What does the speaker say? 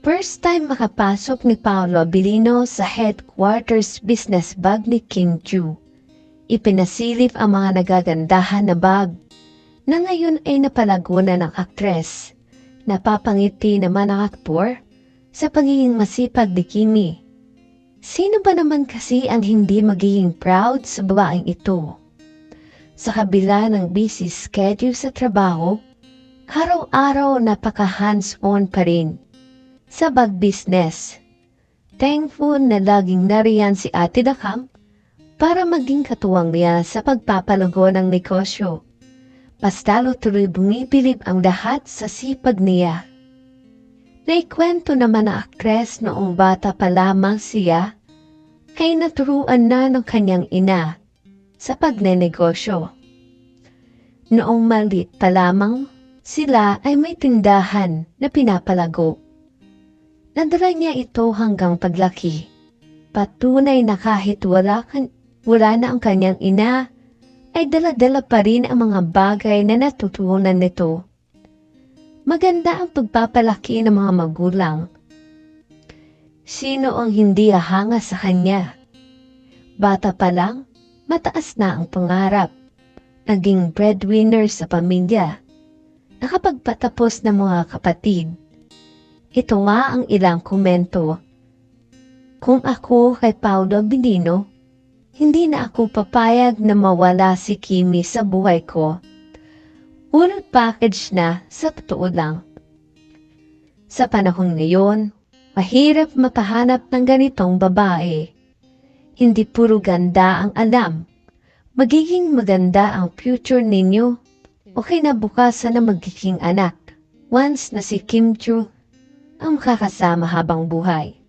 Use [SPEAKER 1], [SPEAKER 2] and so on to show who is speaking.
[SPEAKER 1] First time makapasok ni Paolo Abilino sa headquarters business bag ni Kim Chu. Ipinasilip ang mga nagagandahan na bag na ngayon ay napalago na ng aktres. Napapangiti naman ang aktor sa pagiging masipag ni Kimi. Sino ba naman kasi ang hindi magiging proud sa babaeng ito? Sa kabila ng busy schedule sa trabaho, araw-araw napaka hands-on pa rin sa bag business. Thankful na laging nariyan si Ate Dakam para maging katuwang niya sa pagpapalago ng negosyo. Pastalo tuloy bumibilib ang lahat sa sipag niya. Naikwento naman ang aktres noong bata pa lamang siya ay naturuan na ng kanyang ina sa pagnenegosyo. Noong maliit pa lamang, sila ay may tindahan na pinapalago. Nadala niya ito hanggang paglaki. Patunay na kahit wala, wala na ang kanyang ina, ay dala-dala pa rin ang mga bagay na natutunan nito. Maganda ang pagpapalaki ng mga magulang. Sino ang hindi ahanga sa kanya? Bata pa lang, mataas na ang pangarap. Naging breadwinner sa pamilya. Nakapagpatapos ng mga kapatid. Ito nga ang ilang komento. Kung ako kay Paolo Abilino, hindi na ako papayag na mawala si Kimi sa buhay ko. Full package na sa totoo lang. Sa panahon ngayon, mahirap makahanap ng ganitong babae. Hindi puro ganda ang alam. Magiging maganda ang future ninyo o kinabukasan na magiging anak once na si Kim Chu ang makakasama habang buhay.